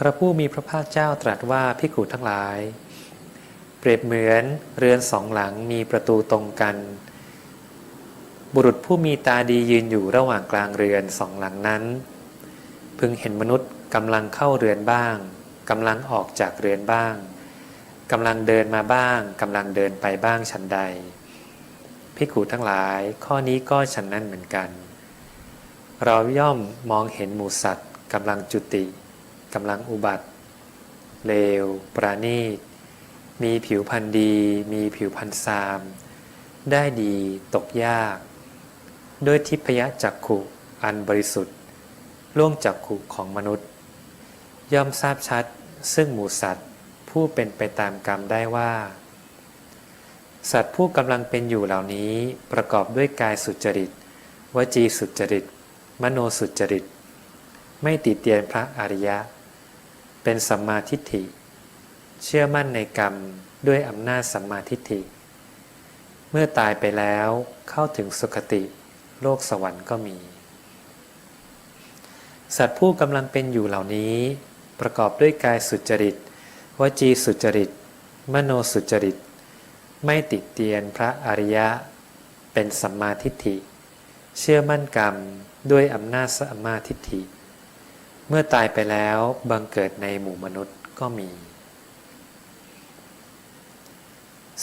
พระผู้มีพระภาคเจ้าตรัสว่าพิกุทั้งหลาย เปรียบเหมือนเรือนสองหลังมีประตูตรงกัน บุรุษผู้มีตาดียืนอยู่ระหว่างกลางเรือนสองหลังนั้น พึงเห็นมนุษย์กำลังเข้าเรือนบ้างกำลังออกจากเรือนบ้างกำลังเดินมาบ้างกำลังเดินไปบ้างฉันใดพิกุทั้งหลาย ข้อนี้ก็ฉันนั้นเหมือนกัน เราย่อมมองเห็นหมูสัตว์กำลังจุติ กำลังอุบัติ เลว ปราณีต มีผิวพันธ์ดี มีผิวพันธ์ซาม ได้ดีตกยาก ด้วยทิพยจักขุอันบริสุทธิ์ ล่วงจักขุของมนุษย์ ย่อมทราบชัดซึ่งหมูสัตว์ ผู้เป็นไปตามกรรมได้ว่า สัตว์ผู้กำลังเป็นอยู่เหล่านี้ประกอบด้วยกายสุจริต วจีสุจริต มโนสุจริต ไม่ติเตียนพระอริยะ เป็นสัมมาทิฏฐิ เชื่อมั่นในกรรมด้วยอำนาจสัมมาทิฏฐิ เมื่อตายไปแล้วเข้าถึงสุคติ โลกสวรรค์ก็มี สัตว์ผู้กำลังเป็นอยู่เหล่านี้ ประกอบด้วยกายสุจริต วจีสุจริต มโนสุจริต ไม่ติดเตียนพระอริยะ เป็นสัมมาทิฏฐิ เชื่อมั่นกรรมด้วยอำนาจสัมมาทิฏฐิ เมื่อตายไปแล้วบังเกิดในหมู่มนุษย์ก็มี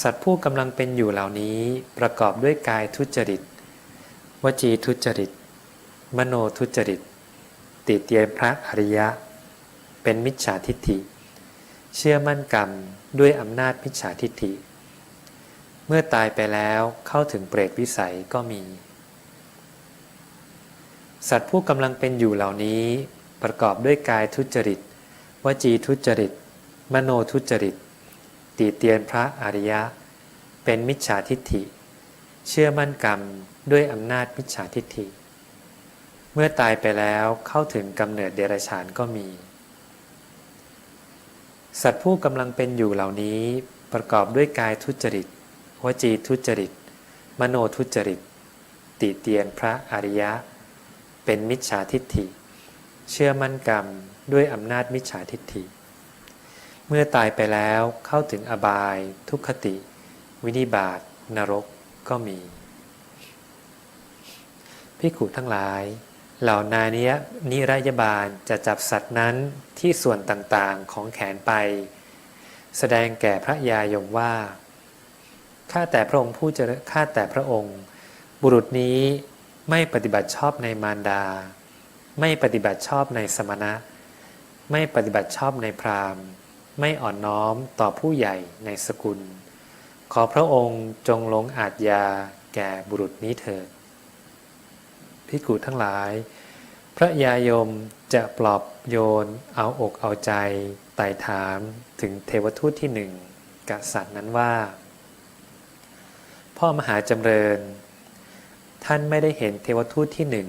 สัตว์ผู้กำลังเป็นอยู่เหล่านี้ประกอบด้วยกายทุจริต วจีทุจริต มโนทุจริต ติเตียนพระอริยะ เป็นมิจฉาทิฏฐิ เชื่อมั่นกรรมด้วยอำนาจมิจฉาทิฏฐิ เมื่อตายไปแล้วเข้าถึงเปรตวิสัยก็มี สัตว์ผู้กำลังเป็นอยู่เหล่านี้ ประกอบด้วยกายทุจริต วจีทุจริต มโนทุจริตติเตียนพระอริยะ เป็นมิจฉาทิฏฐิ เชื่อมั่นกรรมด้วยอำนาจมิจฉาทิฏฐิ เมื่อตายไปแล้วเข้าถึงกำเนิดเดรัจฉานก็มี สัตว์ผู้กำลังเป็นอยู่เหล่านี้ประกอบด้วยกายทุจริต วจีทุจริต มโนทุจริต ติเตียนพระอริยะ เป็นมิจฉาทิฏฐิ เชื่อมั่นกรรมด้วยอำนาจมิจฉาทิฏฐิ เมื่อตายไปแล้วเข้าถึงอบาย ทุกขติ วินิบาตนรกก็มีพิขุทั้งหลาย เหล่านานิยนิรยบาลจะจับสัตว์นั้นที่ส่วนต่างๆของแขนไป แสดงแก่พระยายมว่าข้าแต่พระองค์ผู้เจริญข้าแต่พระองค์ บุรุษนี้ไม่ปฏิบัติชอบในมารดา ไม่ปฏิบัติชอบในสมณะ ไม่ปฏิบัติชอบในพราหมณ์ ไม่อ่อนน้อมต่อผู้ใหญ่ในสกุล ขอพระองค์จงลงอาจยาแก่บุรุษนี้เถิดพิกุทั้งหลาย พระยายมจะปลอบโยนเอาอกเอาใจไต่ถามถึงเทวทูตที่หนึ่งกษัตริย์นั้นว่า พ่อมหาจำเริญ ท่านไม่ได้เห็นเทวทูตที่หนึ่ง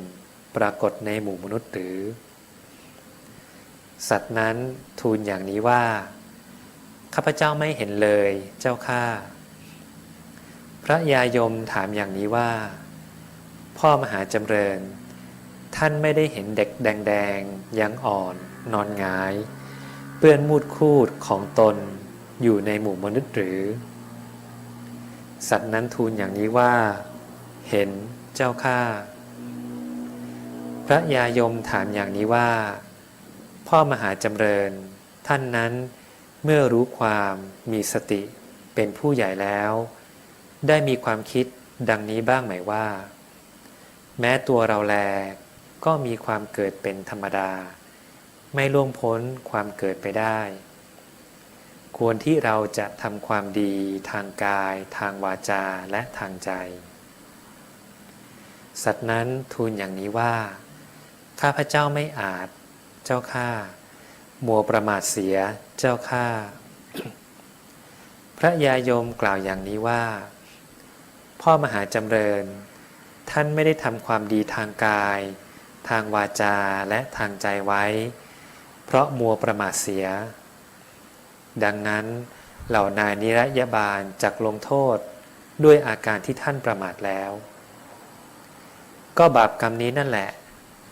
ปรากฏในหมู่มนุษย์หรือ สัตว์นั้นทูลอย่างนี้ว่า ข้าพเจ้าไม่เห็นเลยเจ้าข้าพระยายมถามอย่างนี้ว่า พ่อมหาจำเริญ ท่านไม่ได้เห็นเด็กแดงๆยังอ่อน นอนงาย เปื้อนมูดคูดของตนอยู่ในหมู่มนุษย์หรือ สัตว์นั้นทูลอย่างนี้ว่า เห็นเจ้าข้า พระยายมถามอย่างนี้ว่า พ่อมหาจำเริญ ท่านนั้นเมื่อรู้ความมีสติเป็นผู้ใหญ่แล้ว ได้มีความคิดดังนี้บ้างไหมว่า แม้ตัวเราแลก็มีความเกิดเป็นธรรมดา ไม่ล่วงพ้นความเกิดไปได้ ควรที่เราจะทำความดีทางกาย ทางวาจาและทางใจ สัตว์นั้นทูลอย่างนี้ว่า ข้าพเจ้าไม่อาจ เจ้าข้ามัวประมาทเสีย เจ้าข้าพระยายมกล่าวอย่างนี้ว่า พ่อมหาจำเริญ ท่านไม่ได้ทำความดีทางกาย ทางวาจาและทางใจไว้ เพราะมัวประมาทเสีย ดังนั้นเหล่านายนิรยบาลจักลงโทษด้วยอาการที่ท่านประมาทแล้ว ก็บาปกรรมนี้นั่นแหละ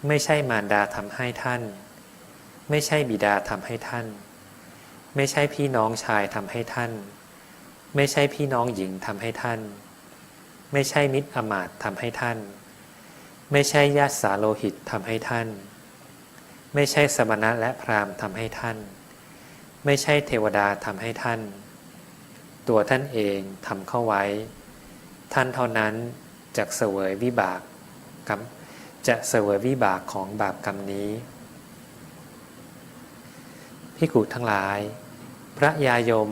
ไม่ใช่มารดาทำให้ท่าน ไม่ใช่บิดาทำให้ท่าน ไม่ใช่พี่น้องชายทำให้ท่าน ไม่ใช่พี่น้องหญิงทำให้ท่าน ไม่ใช่มิตรอมาตทำให้ท่าน ไม่ใช่ญาติสาโลหิตทำให้ท่าน ไม่ใช่สมณะและพราหมณ์ทำให้ท่าน ไม่ใช่เทวดาทำให้ท่าน ตัวท่านเองทำเข้าไว้ ท่านเท่านั้นจะเสวยวิบากกรรม จะเสวยวิบากของบาปกรรมนี้พิกุทั้งหลาย พระยายม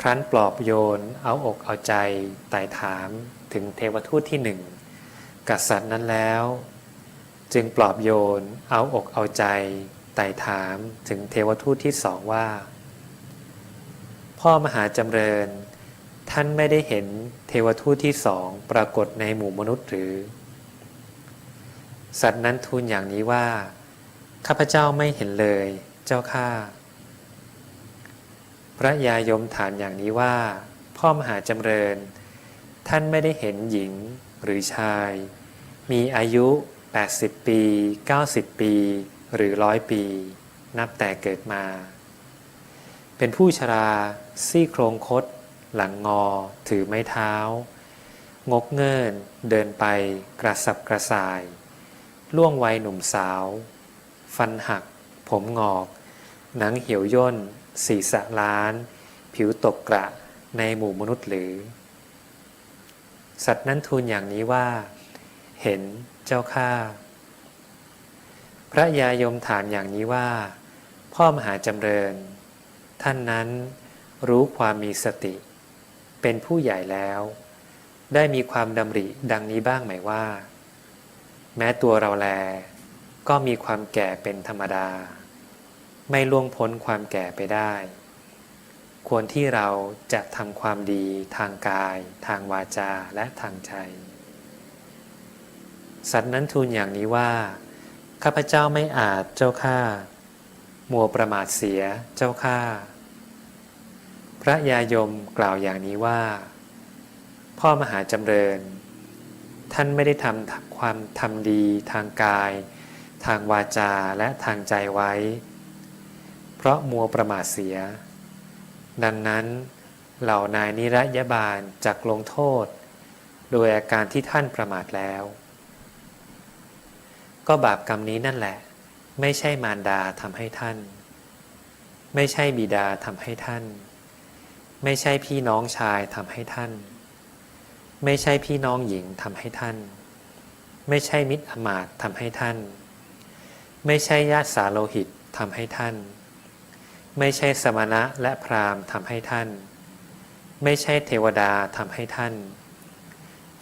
ครั้นปลอบโยน เอาอกเอาใจไต่ถามถึงเทวทูตที่หนึ่งกษัตริย์นั้นแล้ว จึงปลอบโยน เอาอกเอาใจไต่ถามถึงเทวทูตที่สองว่า พ่อมหาจำเริญ ท่านไม่ได้เห็นเทวทูตที่สองปรากฏในหมู่มนุษย์หรือ สัตว์นั้นทูลอย่างนี้ว่า ข้าพเจ้าไม่เห็นเลย เจ้าข้าพระยายมถามอย่างนี้ว่า พ่อมหาจำเริญ ท่านไม่ได้เห็นหญิงหรือชาย มีอายุ 80 ปี 90 ปี หรือร้อยปี นับแต่เกิดมา เป็นผู้ชรา ซี่โครงคด หลังงอ ถือไม้เท้า งกเงิน เดินไป กระสับกระส่าย ล่วงวัยหนุ่มสาว ฟันหัก ผมงอก หนังเหี่ยวย่น ศีรษะล้าน ผิวตกกระในหมู่มนุษย์หรือ สัตว์นั้นทูลอย่างนี้ว่า เห็นเจ้าข้าพระยายมถามอย่างนี้ว่า พ่อมหาจำเริญ ท่านนั้นรู้ความมีสติ เป็นผู้ใหญ่แล้ว ได้มีความดำริดังนี้บ้างไหมว่า แม้ตัวเราแล ก็มีความแก่เป็นธรรมดา ไม่ล่วงพ้นความแก่ไปได้ ควรที่เราจะทำความดีทางกาย ทางวาจาและทางใจ สัตว์นั้นทูลอย่างนี้ว่า ข้าพเจ้าไม่อาจเจ้าข้ามัวประมาทเสียเจ้าข้าพระยายมกล่าวอย่างนี้ว่า พ่อมหาจำเริญ ท่านไม่ได้ทำความทำดีทางกาย ทางวาจาและทางใจไว้ เพราะมัวประมาทเสีย ดังนั้นเหล่านายนิรยบาลจักลงโทษ โดยอาการที่ท่านประมาทแล้ว ก็บาปกรรมนี้นั่นแหละ ไม่ใช่มารดาทำให้ท่าน ไม่ใช่บิดาทำให้ท่าน ไม่ใช่พี่น้องชายทำให้ท่าน ไม่ใช่พี่น้องหญิงทำให้ท่าน ไม่ใช่มิตรอมาตทำให้ท่าน ไม่ใช่ญาติสาโลหิตทำให้ท่าน ไม่ใช่สมณะและพราหมณ์ทำให้ท่าน ไม่ใช่เทวดาทำให้ท่าน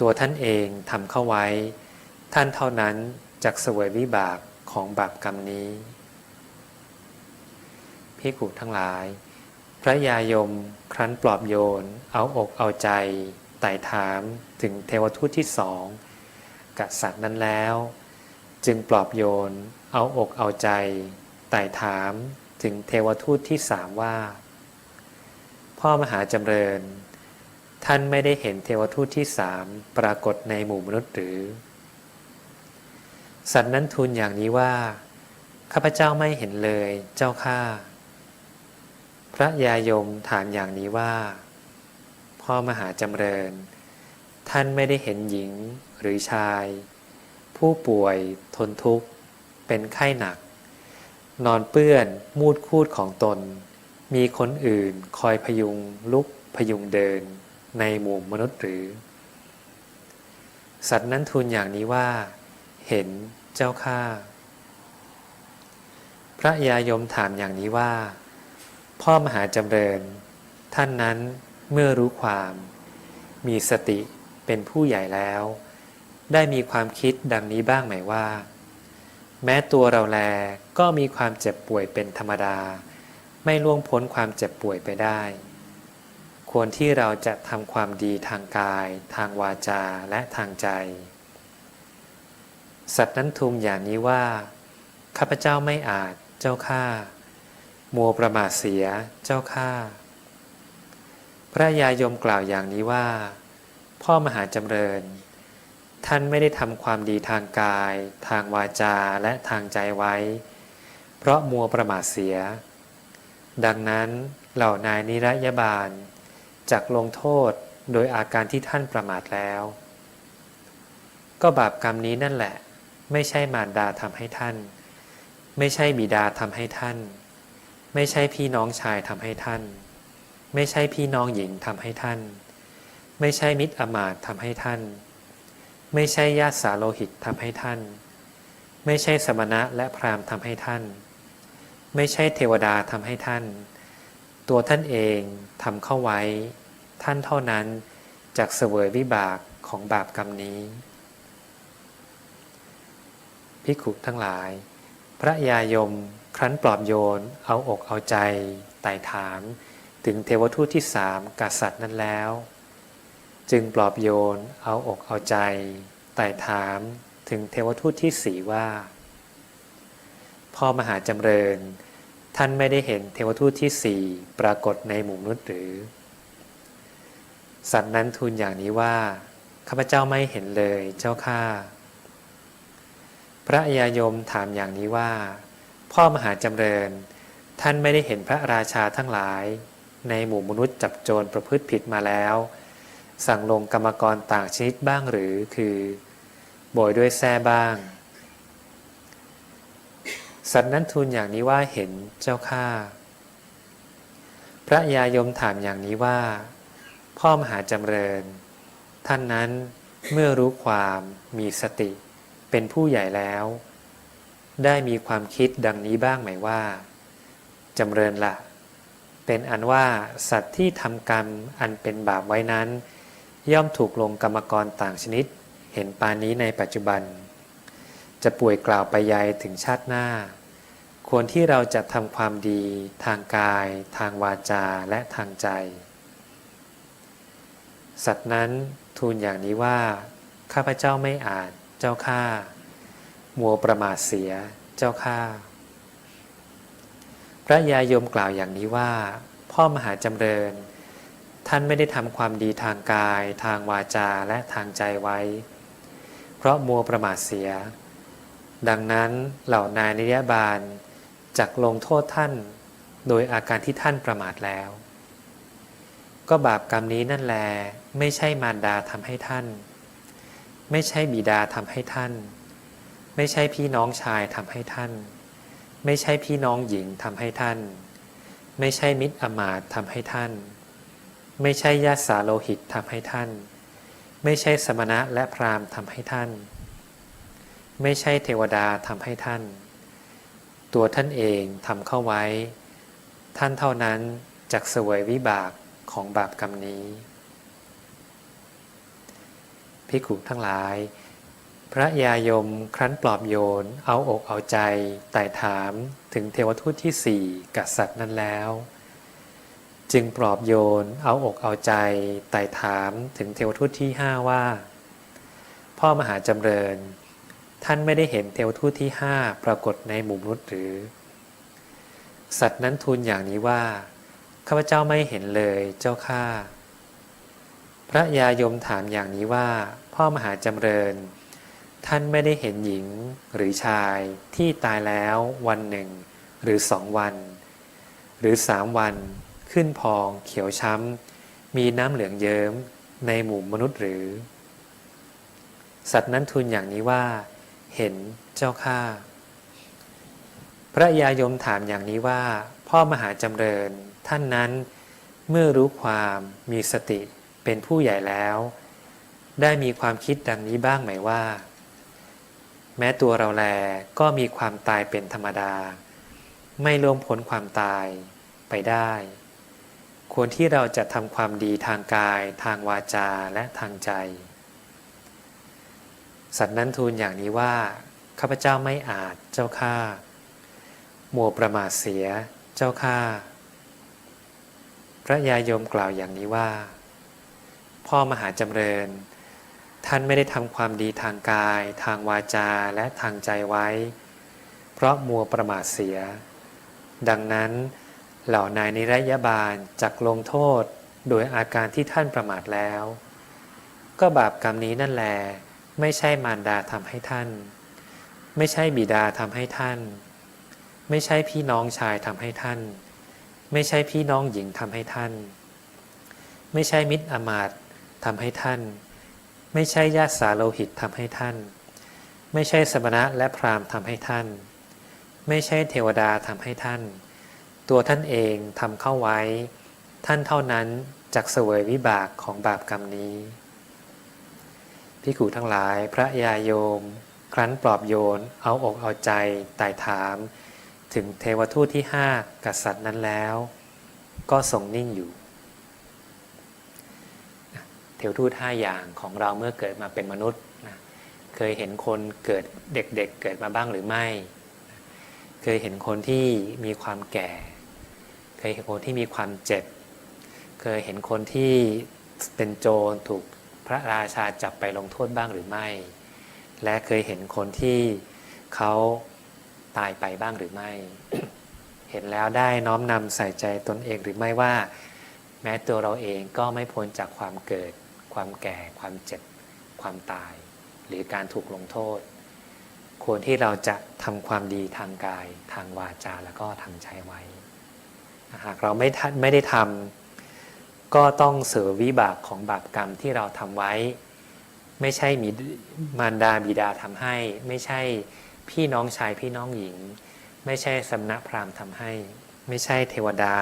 ตัวท่านเองทำเข้าไว้ ท่านเท่านั้นจักเสวยวิบากของบาปกรรมนี้พิกุทั้งหลาย พระยายมครั้นปลอบโยน เอาอกเอาใจ ต่ถามถึงเทวทูตที่สองกษัตริย์นั้นแล้ว จึงปลอบโยนเอาอกเอาใจไต่ถามถึงเทวทูตที่สามว่า พ่อมหาจำเริญ ท่านไม่ได้เห็นเทวทูตที่สามปรากฏในหมู่มนุษย์หรือ สัตว์นั้นทูลอย่างนี้ว่า ข้าพเจ้าไม่เห็นเลยเจ้าข้าพระยายมถามอย่างนี้ว่า พ่อมหาจำเริญ ท่านไม่ได้เห็นหญิงหรือชาย ผู้ป่วยทนทุกข์ เป็นไข้หนัก นอนเปื้อนมูดคูดของตน มีคนอื่นคอยพยุงลุกพยุงเดินในหมู่มนุษย์หรือ สัตว์นั้นทูลอย่างนี้ว่า เห็นเจ้าข้าพระยายมถามอย่างนี้ว่า พ่อมหาจำเริญ ท่านนั้น เมื่อรู้ความ มีสติเป็นผู้ใหญ่แล้ว ได้มีความคิดดังนี้บ้างไหมว่า แม้ตัวเราแลก็มีความเจ็บป่วยเป็นธรรมดา ไม่ล่วงพ้นความเจ็บป่วยไปได้ ควรที่เราจะทำความดีทางกาย ทางวาจาและทางใจ สัตว์นั้นทูลอย่างนี้ว่าข้าพเจ้าไม่อาจเจ้าข้ามัวประมาทเสียเจ้าข้า พระยายมกล่าวอย่างนี้ว่า พ่อมหาจำเริญ ท่านไม่ได้ทำความดีทางกาย ทางวาจาและทางใจไว้ เพราะมัวประมาทเสีย ดังนั้นเหล่านายนิรยาบาลจักลงโทษโดยอาการที่ท่านประมาทแล้ว ก็บาปกรรมนี้นั่นแหละ ไม่ใช่มารดาทำให้ท่าน ไม่ใช่บิดาทำให้ท่าน ไม่ใช่พี่น้องชายทำให้ท่าน ไม่ใช่พี่น้องหญิงทำให้ท่าน ไม่ใช่มิตรอมาตทำให้ท่าน ไม่ใช่ญาติสาโลหิตทำให้ท่าน ไม่ใช่สมณะและพราหมณ์ทำให้ท่าน ไม่ใช่เทวดาทำให้ท่าน ตัวท่านเองทำเข้าไว้ ท่านเท่านั้นจากเสวยวิบากของบาปกรรมนี้พิกขุทั้งหลาย พระยายมครั้นปลอบโยน เอาอกเอาใจ ไต่ถาม ถึงเทวทูตที่สามกษัตริย์นั้นแล้ว จึงปลอบโยนเอาอกเอาใจไต่ถามถึงเทวทูตที่สี่ว่า พ่อมหาจำเริญ ท่านไม่ได้เห็นเทวทูตที่สี่ปรากฏในหมู่มนุษย์หรือ สัตว์นั้นทูลอย่างนี้ว่าข้าพเจ้าไม่เห็นเลยเจ้าข้าพระยายมถามอย่างนี้ว่า พ่อมหาจำเริญ ท่านไม่ได้เห็นพระราชาทั้งหลาย ในหมู่มนุษย์จับโจรประพฤติผิดมาแล้ว สั่งลงกรรมกรต่างชนิดบ้างหรือคือโบยด้วยแส้บ้าง สัตว์นั้นทูลอย่างนี้ว่าเห็นเจ้าข้าพระยายมถามอย่างนี้ว่า พ่อมหาจำเริญ ท่านนั้นเมื่อรู้ความมีสติ เป็นผู้ใหญ่แล้ว ได้มีความคิดดังนี้บ้างไหมว่าจำเริญละ เป็นอันว่าสัตว์ที่ทำกรรมอันเป็นบาปไว้นั้น ย่อมถูกลงกรรมกรต่างชนิด เห็นปานนี้ในปัจจุบัน จะป่วยกล่าวไปยายถึงชาติหน้า ควรที่เราจะทำความดี ทางกาย ทางวาจาและทางใจ สัตว์นั้นทูลอย่างนี้ว่า ข้าพเจ้าไม่อาจเจ้าข้ามัวประมาทเสียเจ้าข้า พระยายมกล่าวอย่างนี้ว่า พ่อมหาจำเริญ ท่านไม่ได้ทำความดีทางกาย ทางวาจาและทางใจไว้ เพราะมัวประมาทเสีย ดังนั้นเหล่านายนิยบาลจักลงโทษท่าน โดยอาการที่ท่านประมาทแล้ว ก็บาปกรรมนี้นั่นแล ไม่ใช่มารดาทำให้ท่าน ไม่ใช่บิดาทำให้ท่าน ไม่ใช่พี่น้องชายทำให้ท่าน ไม่ใช่พี่น้องหญิงทำให้ท่าน ไม่ใช่มิตรอมาตทำให้ท่าน ไม่ใช่ญาติสาโลหิตทำให้ท่าน ไม่ใช่สมณะและพราหมณ์ทำให้ท่าน ไม่ใช่เทวดาทำให้ท่าน ตัวท่านเองทำเข้าไว้ ท่านเท่านั้นจักเสวยวิบากของบาปกรรมนี้พิกุทั้งหลาย พระยายมครั้นปลอบโยน เอาอกเอาใจไต่ถามถึงเทวทูตที่สี่กษัตริย์นั้นแล้ว จึงปลอบโยน เอาอกเอาใจไต่ถามถึงเทวทูตที่ห้าว่า พ่อมหาจำเริญ ท่านไม่ได้เห็นเทวทูตที่ห้าปรากฏในหมู่มนุษย์หรือ สัตว์นั้นทูลอย่างนี้ว่าข้าพเจ้าไม่เห็นเลยเจ้าข้าพระยายมถามอย่างนี้ว่า พ่อมหาจำเริญ ท่านไม่ได้เห็นหญิงหรือชายที่ตายแล้ววันหนึ่ง หรือสองวัน หรือสามวันขึ้นพองเขียวช้ำ มีน้ำเหลืองเยิ้มในหมู่มนุษย์หรือ สัตว์นั้นทูลอย่างนี้ว่า เห็นเจ้าข้าพระยายมถามอย่างนี้ว่า พ่อมหาจำเริญท่านนั้นเมื่อรู้ความมีสติเป็นผู้ใหญ่แล้ว ได้มีความคิดดังนี้บ้างไหมว่า แม้ตัวเราแลก็มีความตายเป็นธรรมดา ไม่ล่วงพ้นความตายไปได้ ควรที่เราจะทำความดีทางกาย ทางวาจาและทางใจ สัตว์นั้นทูลอย่างนี้ว่าข้าพเจ้าไม่อาจเจ้าข้ามัวประมาทเสียเจ้าข้าพระยายมกล่าวอย่างนี้ว่า พ่อมหาจำเริญ ท่านไม่ได้ทำความดีทางกาย ทางวาจาและทางใจไว้ เพราะมัวประมาทเสีย ดังนั้นเหล่านายนิรยบาลจักลงโทษโดยอาการที่ท่านประมาทแล้ว ก็บาปกรรมนี้นั่นแหลไม่ใช่มารดาทำให้ท่าน ไม่ใช่บิดาทำให้ท่าน ไม่ใช่พี่น้องชายทำให้ท่าน ไม่ใช่พี่น้องหญิงทำให้ท่าน ไม่ใช่มิตรอมาตทำให้ท่าน ไม่ใช่ญาติสาโลหิตทำให้ท่าน ไม่ใช่สมณะและพราหมณ์ทำให้ท่าน ไม่ใช่เทวดาทำให้ท่าน ตัวท่านเองทำเข้าไว้ ท่านเท่านั้นจักเสวยวิบากของบาปกรรมนี้พิกูทั้งหลายพระยาโยม ครั้นปลอบโยน เอาอกเอาใจไต่ถาม ถึงเทวทูตที่ห้ากษัตริย์นั้นแล้ว ก็ทรงนิ่งอยู่ ทวทูตห้าอย่างของเราเมื่อเกิดมาเป็นมนุษย์นะเคยเห็นคนเกิดเด็กๆเเกิดมาบ้างหรือไม่ เคยเห็นคนที่มีความแก่ เคยเห็นคนที่มีความเจ็บ เคยเห็นคนที่เป็นโจรถูกพระราชาจับไปลงโทษบ้างหรือไม่ และเคยเห็นคนที่เขาตายไปบ้างหรือไม่ เห็นแล้วได้น้อมนำใส่ใจตนเองหรือไม่ว่า แม้ตัวเราเองก็ไม่พ้นจากความเกิด ความแก่ ความเจ็บ ความตาย หรือการถูกลงโทษ ควรที่เราจะทำความดีทางกาย ทางวาจาแล้วก็ทางใจไว้ หากเราไม่ไม่ได้ทำก็ต้องเสือวิบากของบาปกรรมที่เราทำไว้ ไม่ใช่มีมารดาบิดาทำให้ ไม่ใช่พี่น้องชายพี่น้องหญิง ไม่ใช่สมณพราหมณ์ทำให้ ไม่ใช่เทวดา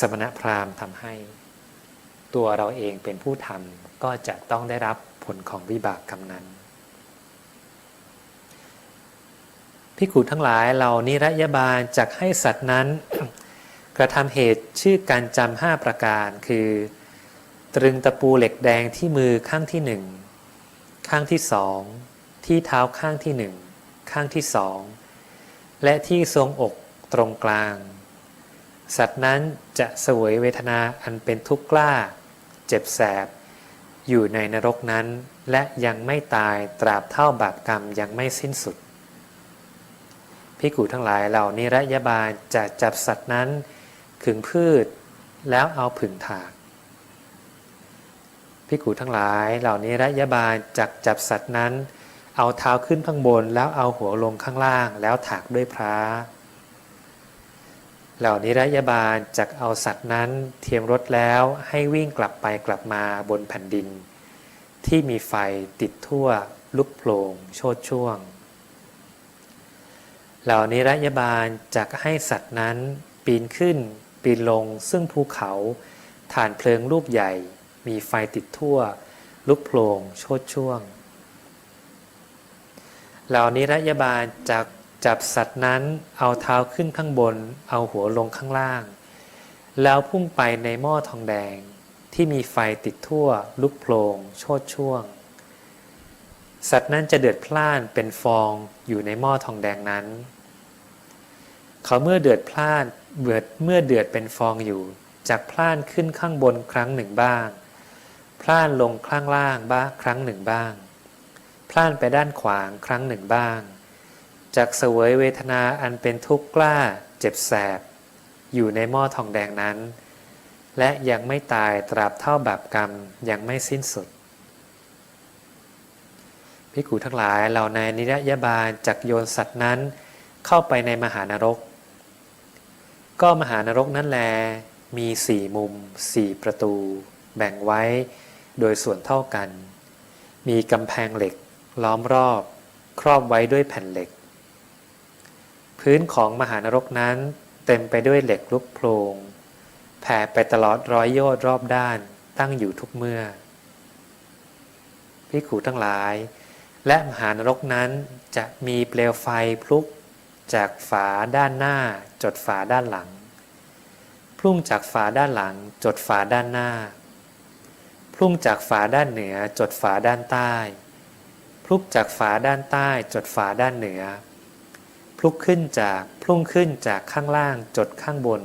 สมณพราหมณ์ทำให้ ตัวเราเองเป็นผู้ทำก็จะต้องได้รับผลของวิบากกรรมนั้นพิกุทั้งหลายเรานิรยบาลจักให้สัตว์นั้น กระทำเหตุชื่อการจำห้าประการ คือ ตรึงตะปูเหล็กแดงที่มือข้างที่หนึ่งข้างที่สองที่เท้าข้างที่หนึ่งข้างที่สองและที่ทรงอกตรงกลาง สัตว์นั้นจะเสวยเวทนาอันเป็นทุกข์กล้า เจ็บแสบ อยู่ในนรกนั้น และยังไม่ตายตราบเท่าบาปกรรมยังไม่สิ้นสุดพิกูทั้งหลายเหล่านิรยาบาลจะจับสัตว์นั้น ขึงพืชแล้วเอาผึ่งถากพิกูทั้งหลายเหล่านิรยาบาลจักจับสัตว์นั้น เอาเท้าขึ้นข้างบนแล้วเอาหัวลงข้างล่างแล้วถากด้วยพระ เหล่านิรยาบาลจักเอาสัตว์นั้นเทียมรถแล้วให้วิ่งกลับไปกลับมาบนแผ่นดิน ที่มีไฟติดทั่ว ลุกโผล่โชดช่วง เหล่านิรยบาลจะให้สัตว์นั้นปีนขึ้น ปีนลงซึ่งภูเขาฐานเพลิงรูปใหญ่ มีไฟติดทั่ว ลุกโผล่โชดช่วง เหล่านิรยบาลจะ จับสัตว์นั้นเอาเท้าขึ้นข้างบน เอาหัวลงข้างล่าง แล้วพุ่งไปในหม้อทองแดง ที่มีไฟติดทั่ว ลุกโผล่โชดช่วง สัตว์นั้นจะเดือดพล่านเป็นฟองอยู่ในหม้อทองแดงนั้น เขาเมื่อเดือดพล่านเบือดเมื่อเดือดเป็นฟองอยู่จากพล่านขึ้นข้างบนครั้งหนึ่งบ้าง พล่านลงข้างล่างบ้างครั้งหนึ่งบ้าง พล่านไปด้านขวางครั้งหนึ่งบ้าง จากเสวยเวทนาอันเป็นทุกข์กล้าเจ็บแสบ อยู่ในหม้อทองแดงนั้น และยังไม่ตายตราบเท่าบาปกรรมยังไม่สิ้นสุดพิกูทั้งหลายเหล่าในนิรยาบาลจักโยนสัตว์นั้นเข้าไปในมหานรก ก็มหานรกนั่นแลมีสี่มุมสี่ประตู แบ่งไว้โดยส่วนเท่ากัน มีกำแพงเหล็กล้อมรอบ ครอบไว้ด้วยแผ่นเหล็ก พื้นของมหานรกนั้นเต็มไปด้วยเหล็กลุกโพลงแผ่ไปตลอดร้อยโยชน์รอบด้านตั้งอยู่ทุกเมื่อพิขูทั้งหลาย และมหานรกนั้นจะมีเปลวไฟพลุกจากฝาด้านหน้า จดฝาด้านหลัง พุ่งจากฝาด้านหลัง จดฝาด้านหน้า พุ่งจากฝาด้านเหนือ จดฝาด้านใต้พุ่งจากฝาด้านใต้ จดฝาด้านเหนือ พุ่งขึ้นจากพุ่งขึ้นจากข้างล่างจดข้างบน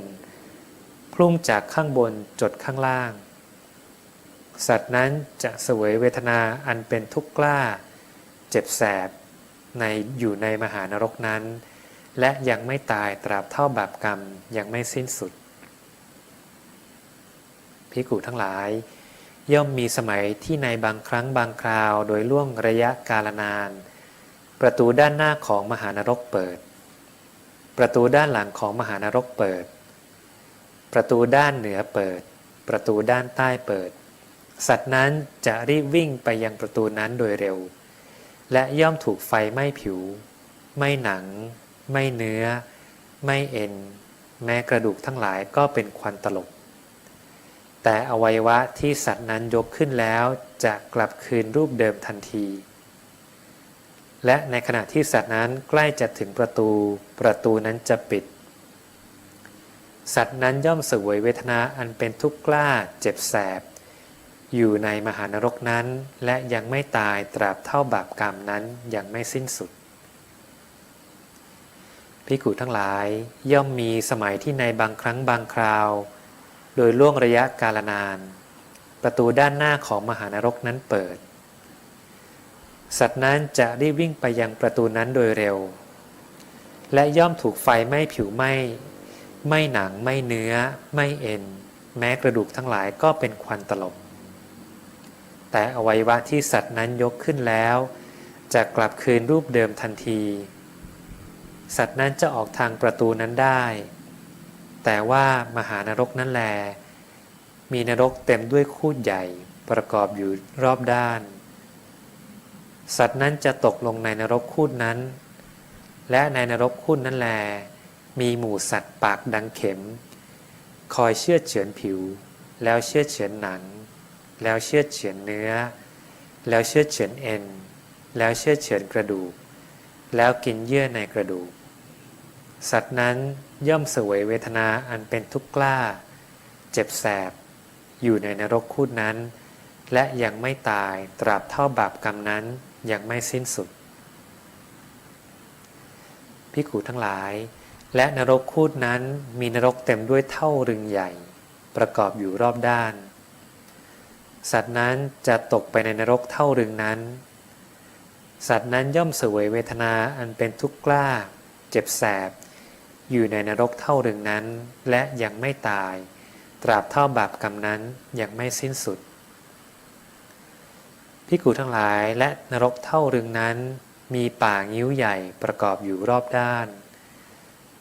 พุ่งจากข้างบนจดข้างล่าง สัตว์นั้นจะเสวยเวทนาอันเป็นทุกข์กล้า เจ็บแสบในอยู่ในมหานรกนั้น และยังไม่ตายตราบเท่าบาปกรรมยังไม่สิ้นสุดพิกูทั้งหลาย ย่อมมีสมัยที่ในบางครั้งบางคราวโดยล่วงระยะกาลนาน ประตูด้านหน้าของมหานรกเปิด ประตูด้านหลังของมหานรกเปิด ประตูด้านเหนือเปิด ประตูด้านใต้เปิด สัตว์นั้นจะรีบวิ่งไปยังประตูนั้นโดยเร็ว และย่อมถูกไฟไหม้ผิว ไม่หนัง ไม่เนื้อ ไม่เอ็น แม้กระดูกทั้งหลายก็เป็นควันตลบ แต่อวัยวะที่สัตว์นั้นยกขึ้นแล้วจะกลับคืนรูปเดิมทันที และในขณะที่สัตว์นั้นใกล้จะถึงประตู ประตูนั้นจะปิด สัตว์นั้นย่อมเสวยเวทนาอันเป็นทุกข์กล้าเจ็บแสบ อยู่ในมหานรกนั้น และยังไม่ตายตราบเท่าบาปกรรมนั้นยังไม่สิ้นสุดพิกุทั้งหลายย่อมมีสมัยที่ในบางครั้งบางคราว โดยล่วงระยะกาลนาน ประตูด้านหน้าของมหานรกนั้นเปิด สัตว์นั้นจะรีบวิ่งไปยังประตูนั้นโดยเร็ว และย่อมถูกไฟไหม้ผิวไหม้ไม่หนังไม่เนื้อ ไม่เอ็น แม้กระดูกทั้งหลายก็เป็นควันตลบ แต่อวัยวะที่สัตว์นั้นยกขึ้นแล้ว จะกลับคืนรูปเดิมทันที สัตว์นั้นจะออกทางประตูนั้นได้ แต่ว่ามหานรกนั้นแล มีนรกเต็มด้วยคูดใหญ่ประกอบอยู่รอบด้าน สัตว์นั้นจะตกลงในนรกคูดนั้น และในนรกคูดนั้นแล มีหมู่สัตว์ปากดังเข็ม คอยเชื่อเฉือนผิว แล้วเชื่อเฉือนหนัง แล้วเชื่อเฉือนเนื้อ แล้วเชื่อเฉือนเอ็น แล้วเชื่อเฉือนกระดูก แล้วกินเยื่อในกระดูก สัตว์นั้นย่อมเสวยเวทนาอันเป็นทุกข์กล้า เจ็บแสบ อยู่ในนรกคูดนั้น และยังไม่ตายตราบเท่าบาปกรรมนั้น ยังไม่สิ้นสุดพิกูทั้งหลาย และนรกคูดนั้นมีนรกเต็มด้วยเท่ารึงใหญ่ ประกอบอยู่รอบด้าน สัตว์นั้นจะตกไปในนรกเท่ารึงนั้น สัตว์นั้นย่อมเสวยเวทนาอันเป็นทุกข์กล้า เจ็บแสบ อยู่ในนรกเท่ารึงนั้น และยังไม่ตาย ตราบเท่าบาปกรรมนั้นยังไม่สิ้นสุด พิกูทั้งหลายและนรกเท่ารึงนั้น มีป่างิ้วใหญ่ประกอบอยู่รอบด้าน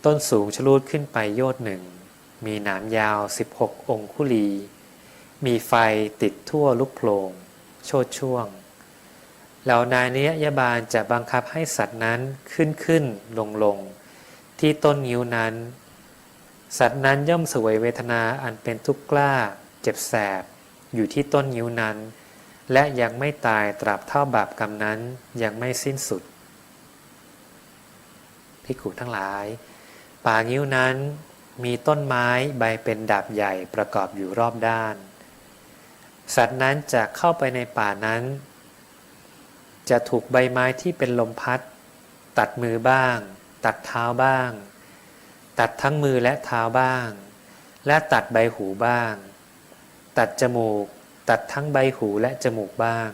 ต้นสูงชลูดขึ้นไปโยดหนึ่ง มีหนามยาว 16 องคุลี มีไฟติดทั่วลุกโผลง โชดช่วง เหล่านายนิยบาลจะบังคับให้สัตว์นั้นขึ้นขึ้นลงลงที่ต้นงิ้วนั้น สัตว์นั้นย่อมสวยเวทนาอันเป็นทุกข์กล้า เจ็บแสบ อยู่ที่ต้นงิ้วนั้น และยังไม่ตายตราบเท่าบาปกรรมนั้นยังไม่สิ้นสุดพิกุทั้งหลาย ป่างิ้วนั้นมีต้นไม้ใบเป็นดาบใหญ่ประกอบอยู่รอบด้าน สัตว์นั้นจะเข้าไปในป่านั้น จะถูกใบไม้ที่เป็นลมพัด ตัดมือบ้าง ตัดเท้าบ้าง ตัดทั้งมือและเท้าบ้าง และตัดใบหูบ้าง ตัดจมูก ตัดทั้งใบหูและจมูกบ้าง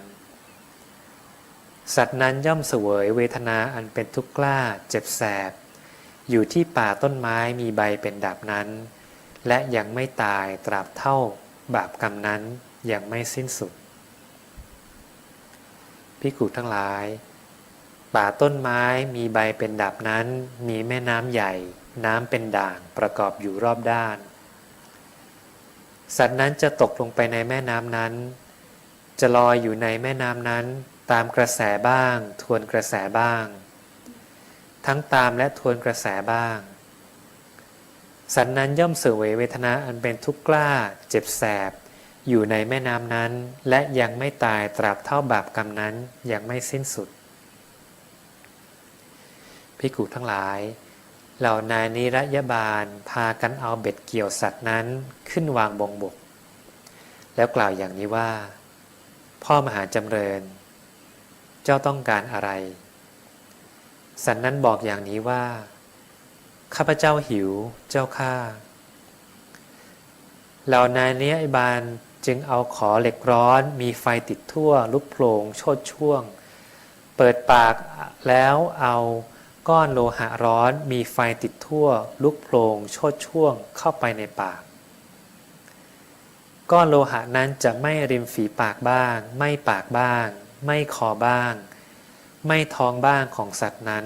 สัตว์นั้นย่อมเสวยเวทนาอันเป็นทุกข์กล้าเจ็บแสบ อยู่ที่ป่าต้นไม้มีใบเป็นดาบนั้น และยังไม่ตายตราบเท่าบาปกรรมนั้นยังไม่สิ้นสุดพิกุทั้งหลาย ป่าต้นไม้มีใบเป็นดาบนั้น มีแม่น้ำใหญ่ น้ำเป็นด่างประกอบอยู่รอบด้าน สัตว์นั้นจะตกลงไปในแม่น้ำนั้น จะลอยอยู่ในแม่น้ำนั้น ตามกระแสบ้าง ทวนกระแสบ้าง ทั้งตามและทวนกระแสบ้าง สัตว์นั้นย่อมเสวยเวทนาอันเป็นทุกข์กล้า เจ็บแสบ อยู่ในแม่น้ำนั้น และยังไม่ตายตราบเท่าบาปกรรมนั้นยังไม่สิ้นสุดพิกุทั้งหลาย เหล่านายนิรยบาลพากันเอาเบ็ดเกี่ยวสัตว์นั้นขึ้นวางบงบก แล้วกล่าวอย่างนี้ว่า พ่อมหาจำเริญ เจ้าต้องการอะไร สัตว์นั้นบอกอย่างนี้ว่า ข้าพเจ้าหิวเจ้าข้าเหล่านายนิยบาลจึงเอาขอเหล็กร้อนมีไฟติดทั่ว ลุกโผลงโชดช่วง เปิดปากแล้วเอา ก้อนโลหะร้อนมีไฟติดทั่ว ลุกโผลงโชดช่วงเข้าไปในปาก ก้อนโลหะนั้นจะไม่ริมฝีปากบ้าง ไม่ปากบ้าง ไม่คอบ้าง ไม่ท้องบ้างของสัตว์นั้น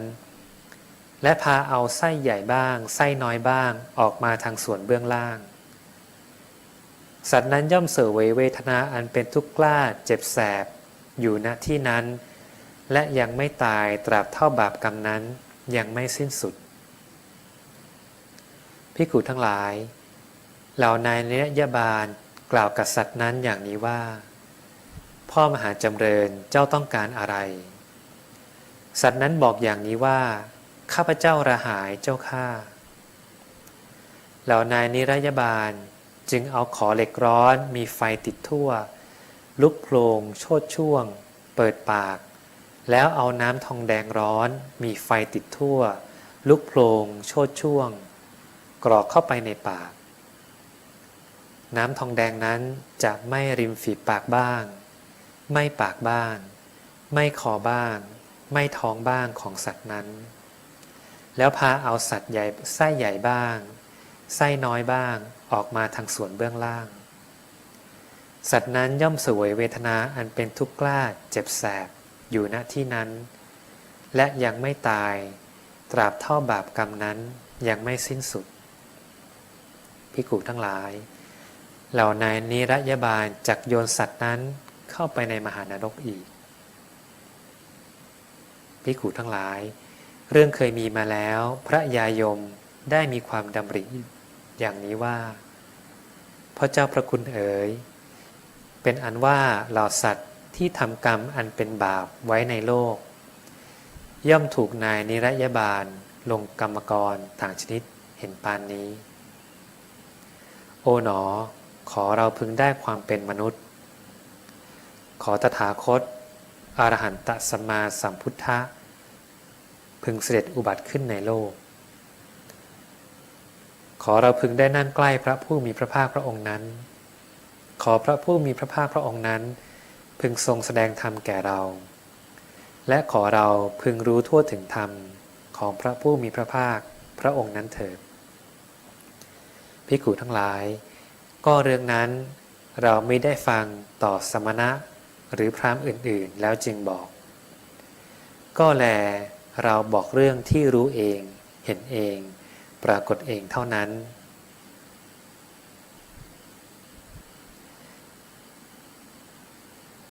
และพาเอาไส้ใหญ่บ้าง ไส้น้อยบ้างออกมาทางส่วนเบื้องล่าง สัตว์นั้นย่อมเสวยเวทนาอันเป็นทุกข์กล้าเจ็บแสบ อยู่ณที่นั้นและยังไม่ตายตราบเท่าบาปกรรมนั้น ยังไม่สิ้นสุดพิกุทั้งหลาย เหล่านายเนยบาลกล่าวกับสัตว์นั้นอย่างนี้ว่า พ่อมหาจำเริญเจ้าต้องการอะไร สัตว์นั้นบอกอย่างนี้ว่า ข้าพเจ้าระหายเจ้าข้าเหล่านายนิรยบาลจึงเอาขอเหล็กร้อนมีไฟติดทั่ว ลุกโพลงโชดช่วง เปิดปาก แล้วเอาน้ำทองแดงร้อน มีไฟติดทั่ว ลุกโพลงโชดช่วง กรอกเข้าไปในปาก น้ำทองแดงนั้นจะไม่ริมฝีปากบ้าง ไม่ปากบ้าง ไม่คอบ้าง ไม่ท้องบ้างของสัตว์นั้น แล้วพาเอาสัตว์ใหญ่ไส้ใหญ่บ้าง ไส้น้อยบ้างออกมาทางส่วนเบื้องล่าง สัตว์นั้นย่อมสวยเวทนาอันเป็นทุกข์กล้าเจ็บแสบ อยู่ณที่นั้น และยังไม่ตาย ตราบเท่าบาปกรรมนั้นยังไม่สิ้นสุดพิกุทั้งหลาย เหล่านายนิรยบาลจักโยนสัตว์นั้นเข้าไปในมหานรกอีกพิกุทั้งหลาย เรื่องเคยมีมาแล้ว พระยายมได้มีความดำริอย่างนี้ว่าพระเจ้าพระคุณเอ๋ยเป็นอันว่าเหล่าสัตว์ ที่ทำกรรมอันเป็นบาปไว้ในโลก ย่อมถูกนายนิรยบาลลงกรรมกรต่างชนิดเห็นปานนี้ โอ๋หนอ ขอเราพึงได้ความเป็นมนุษย์ ขอตถาคต อรหันตสัมมาสัมพุทธะ พึงเสด็จอุบัติขึ้นในโลก ขอเราพึงได้นั่งใกล้พระผู้มีพระภาคพระองค์นั้น ขอพระผู้มีพระภาคพระองค์นั้น พึงทรงแสดงธรรมแก่เรา และขอเราพึงรู้ทั่วถึงธรรมของพระผู้มีพระภาคพระองค์นั้นเถิดพิกุทั้งหลาย ก็เรื่องนั้นเราไม่ได้ฟังต่อสมณะหรือพรามอื่นๆ แล้วจึงบอก ก็แลเราบอกเรื่องที่รู้เอง เห็นเอง ปรากฏเองเท่านั้น